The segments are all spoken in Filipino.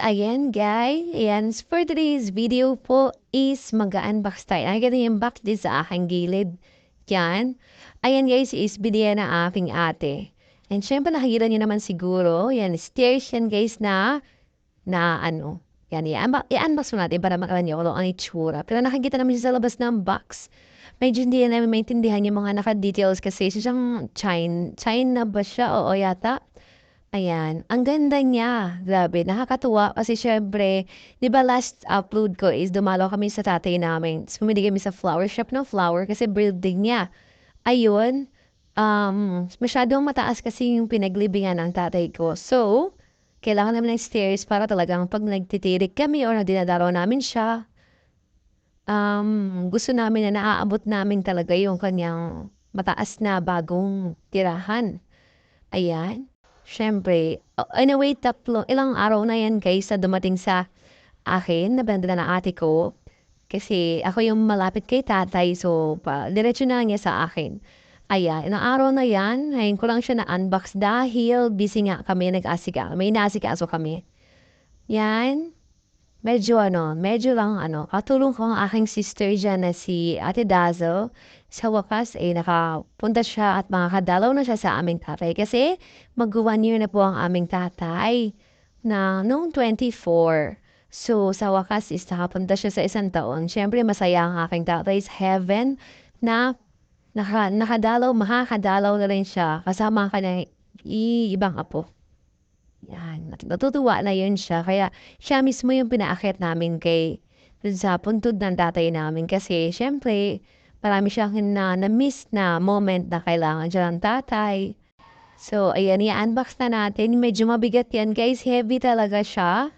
ayan guys. Ayan, for today's video po is mag-unbox tayo. Nakikita niyo yung box din sa aking gilid. Yan. Ayan guys, is binigyan na aking ate. And syempre nakikita niyo naman siguro, yan, stairs yan guys na, na ano, yan, i-unbox mo natin para makala niyo kung ang itsura. Pero nakikita naman siya sa labas ng box. Medyo hindi namin maintindihan yung mga naka-details kasi siyang China, China ba siya? Oo yata. Ayan, ang ganda niya. Grabe, nakakatuwa kasi syempre, 'di ba last upload ko is dumalaw kami sa tatay namin. Bumili kami sa flower shop ng flower kasi building niya. Ayun, um, masyadong mataas kasi yung pinaglibingan ng tatay ko. So, kailangan namin ng stairs para talagang pag nagtitirik kami or dinadaraw namin siya, um, gusto namin na naaabot namin talaga yung kanyang mataas na bagong tirahan. Ayan. Siyempre, uh, anyway, tatlo, ilang araw na yan guys na dumating sa akin, nabenda na ate ko. Kasi ako yung malapit kay tatay, so pa, diretso na niya sa akin. Ayan, ilang araw na yan, ngayon ko lang siya na-unbox dahil busy nga kami nag-asika. May nasikaso kami. Yan, medyo ano, medyo lang ano, katulong ko ang aking sister dyan na si Ate Dazzle sa wakas ay nakapunta siya at makakadalaw na siya sa aming tatay kasi mag-one year na po ang aming tatay na noong 24. So, sa wakas is nakapunta siya sa isang taon. Siyempre, masaya ang aking tatay's heaven na naka, nakadalaw, makakadalaw na rin siya kasama ka na ibang apo. Yan, natutuwa na yun siya. Kaya siya mismo yung pinaakit namin kay sa puntod ng tatay namin kasi siyempre, Marami siyang na na-miss na moment na kailangan siya ng tatay. So, ayan, i-unbox na natin. Medyo mabigat yan, guys. Heavy talaga siya.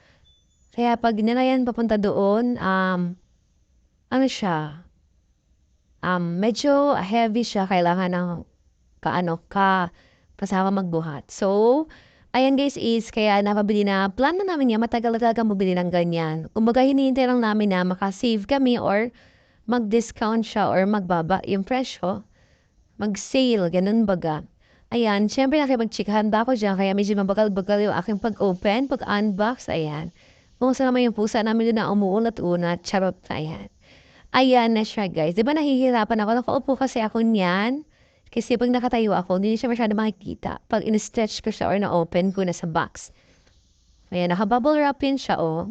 Kaya pag nila papunta doon, um, ano siya? Um, medyo heavy siya. Kailangan ng kaano ka kasama magbuhat. So, ayan guys is kaya napabili na plan na namin niya matagal talaga mabili ng ganyan. Kumbaga hinihintay lang namin na makasave kami or mag-discount siya or magbaba yung presyo, mag-sale, ganun baga. Ayan, syempre nakipag-chikahan ba ako dyan, kaya medyo mabagal-bagal yung aking pag-open, pag-unbox, ayan. Kumusta naman yung pusa namin doon na umuulat-unat, charot, ayan. Ayan na siya, guys. Di ba nahihirapan ako? Nakaupo kasi ako niyan. Kasi pag nakatayo ako, hindi siya masyado makikita. Pag in-stretch ko siya or na-open ko na sa box. Ayan, naka-bubble wrap yun siya, oh.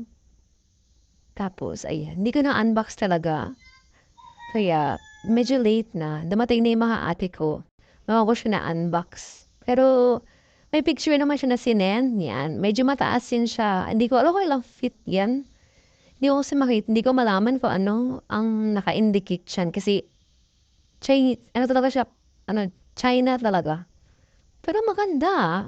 Tapos, ayan, hindi ko na-unbox talaga. Kaya medyo late na, dumating na yung mga ate ko. Mga ko siya na-unbox. Pero may picture naman siya na sinend yan. Medyo mataas din siya. Hindi ko alam kung ilang fit yan. Hindi ko kasi makita, hindi ko malaman kung ano ang naka-indicate siyan. Kasi Chinese, ano talaga siya, ano, China talaga. Pero maganda.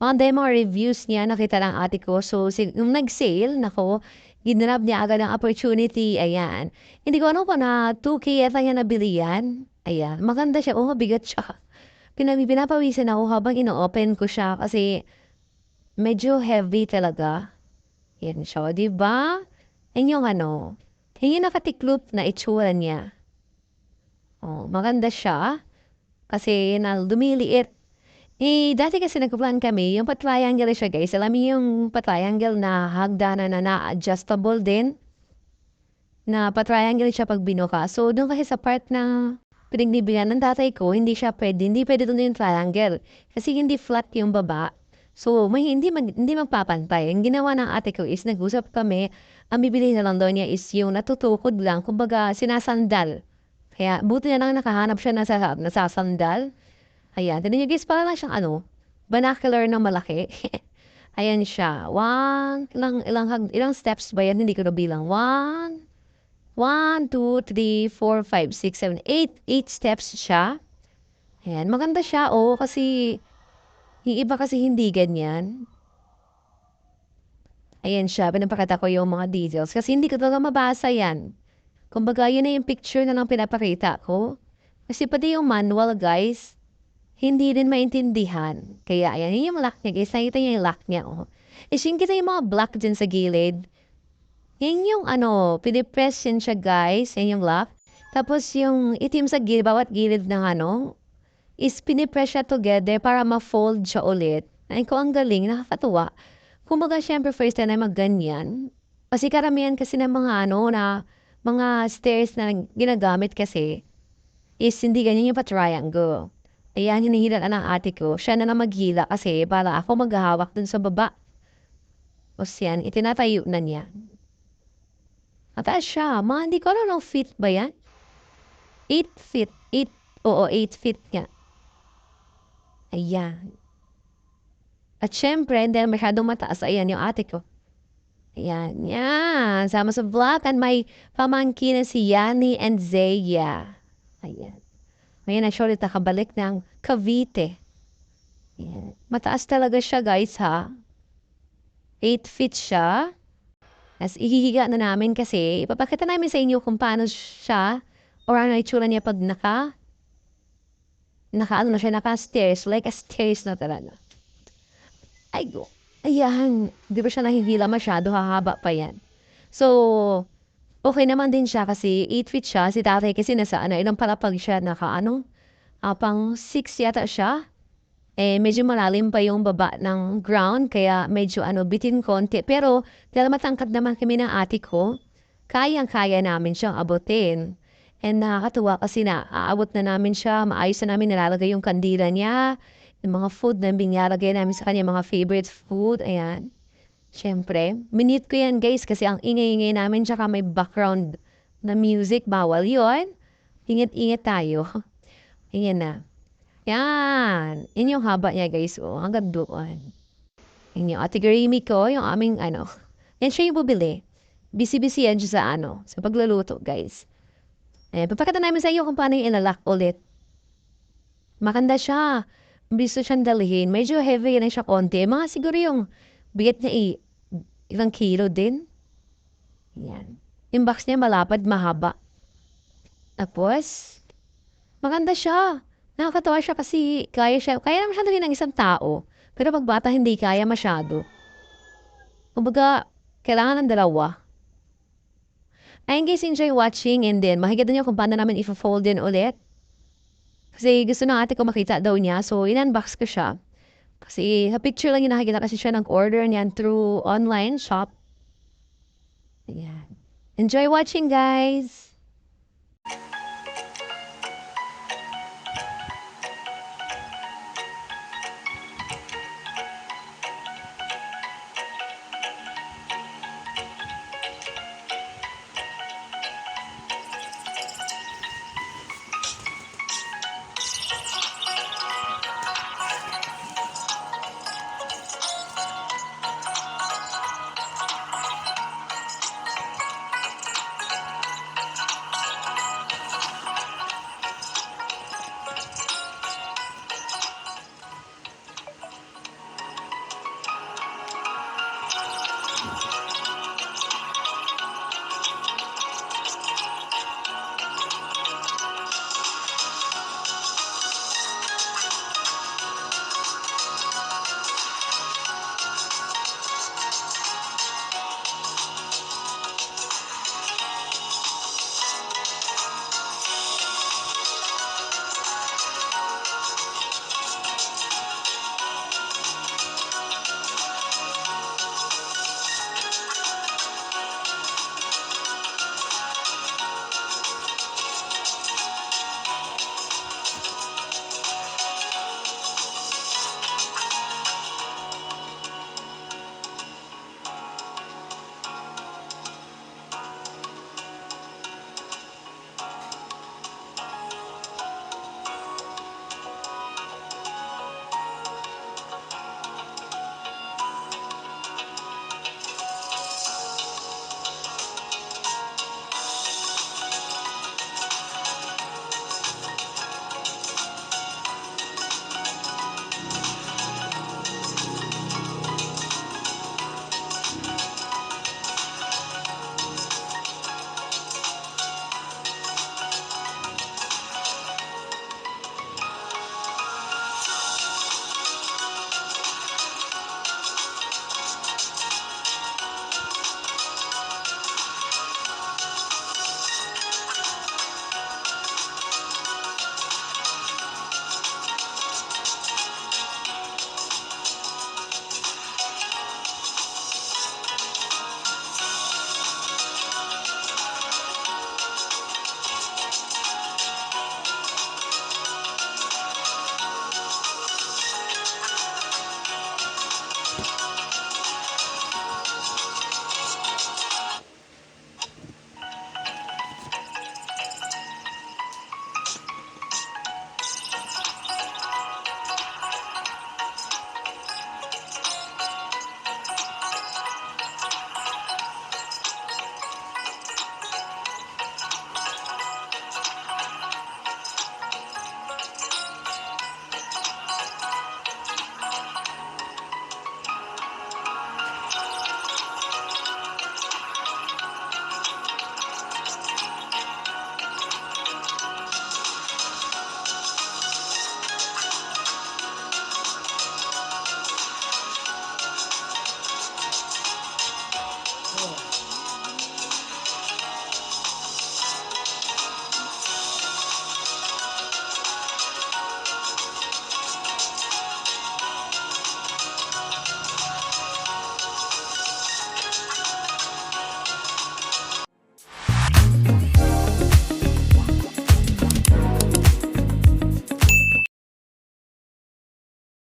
Maganda yung mga reviews niya, nakita lang ate ko. So, yung nag-sale, nako, ginrab niya agad ang opportunity, ayan. Hindi ko ano pa na 2K yata niya nabili yan. Ayan, maganda siya. Oh, bigat siya. Pinami, pinapawisan ako habang ino-open ko siya kasi medyo heavy talaga. Yan siya, di ba? Yan yung ano, yung nakatiklop na itsura niya. Oh, maganda siya. Kasi na lumiliit eh, dati kasi nagpa-plan kami, yung pa-triangle siya guys. Alam niyo yung pa-triangle na hagdanan na na-adjustable din. Na pa-triangle siya pag binuka. So, doon kasi sa part na pinagbibigan ng tatay ko, hindi siya pwede. Hindi pwede doon yung triangle. Kasi hindi flat yung baba. So, may hindi, mag, hindi magpapantay. Ang ginawa ng ate ko is nag-usap kami, ang bibili na lang daw niya is yung natutukod lang, kumbaga sinasandal. Kaya buti na lang nakahanap siya na sa nasasandal. Ayan, tignan niyo guys, para lang siyang ano, binocular na malaki. Ayan siya. One, ilang, ilang, ilang steps ba yan? Hindi ko na bilang. One, one, two, three, four, five, six, seven, eight. Eight steps siya. Ayan, maganda siya, oh, kasi yung iba kasi hindi ganyan. Ayan siya, pinapakita ko yung mga details kasi hindi ko talaga mabasa yan. Kumbaga, yun na yung picture na lang pinapakita ko. Kasi pati yung manual, guys, hindi din maintindihan. Kaya ayan, yun yung lock niya guys. Nakita niya yung lock niya. Oh. Isin kita yung mga black dyan sa gilid. Yan yung ano, pinipress yun siya guys. Yan yung lock. Tapos yung itim sa gilid, bawat gilid ng ano, is pinipress siya together para ma-fold siya ulit. Ay ko, ang galing, nakakatuwa. Kumbaga siyempre first time na mag-ganyan. Kasi karamihan kasi ng mga ano na mga stairs na ginagamit kasi is hindi ganyan yung pa-triangle. Ayan, hinihila na ng ate ko. Siya na na maghila kasi para ako maghahawak dun sa baba. Tapos yan, itinatayo na niya. Mataas siya. Ma, hindi ko alam ng feet ba yan? 8 feet. 8, oo, 8 feet nga. Ayan. At syempre, dahil masyadong mataas, ayan yung ate ko. Ayan, yan. Sama sa vlog at may pamangkin na si Yani and Zaya. Ayan. Ngayon ulit nakabalik ng Cavite. Ayan. Mataas talaga siya guys ha. 8 feet siya. As ihihiga na namin kasi ipapakita namin sa inyo kung paano siya or ano itsura niya pag naka naka ano na siya, naka stairs, like a stairs na talaga. Ay, go. Ayan. Di ba siya nahihila masyado? Hahaba pa yan. So, okay naman din siya kasi 8 feet siya. Si tatay kasi nasa ano, ilang palapag siya naka ano, ah, pang 6 yata siya. Eh, medyo malalim pa yung baba ng ground, kaya medyo ano, bitin konti. Pero, dahil matangkad naman kami ng ate ko, kayang-kaya namin siyang abutin. And nakakatuwa kasi na aabot na namin siya, maayos na namin nilalagay yung kandila niya, yung mga food na binalagay namin sa kanya, mga favorite food, ayan. Siyempre, minute ko yan guys kasi ang ingay-ingay namin tsaka may background na music, bawal yon Ingat-ingat tayo. Ayan na. Yan. Yan yung haba niya guys. Oh, hanggang doon. Yan yung ate Grammy ko, yung aming ano. Yan siya yung bubili. Busy-busy yan siya sa ano, sa pagluluto guys. Eh, papakita namin sa iyo kung paano yung ilalak ulit. Makanda siya. Bisto siyang dalhin. Medyo heavy na siya konti. Mga siguro yung bigat niya i- ilang kilo din. Yan. Yung box niya malapad, mahaba. Tapos, maganda siya. Nakakatawa siya kasi kaya siya, kaya naman siya dalhin ng isang tao. Pero pag bata, hindi kaya masyado. Kumbaga, kailangan ng dalawa. Ayun guys, enjoy watching and then makikita niyo kung paano namin i-fold din ulit. Kasi gusto ng ate ko makita daw niya, so in-unbox ko siya. Kasi sa picture lang yung nakikita kasi siya nag-order niyan through online shop. Ayan. Enjoy watching guys!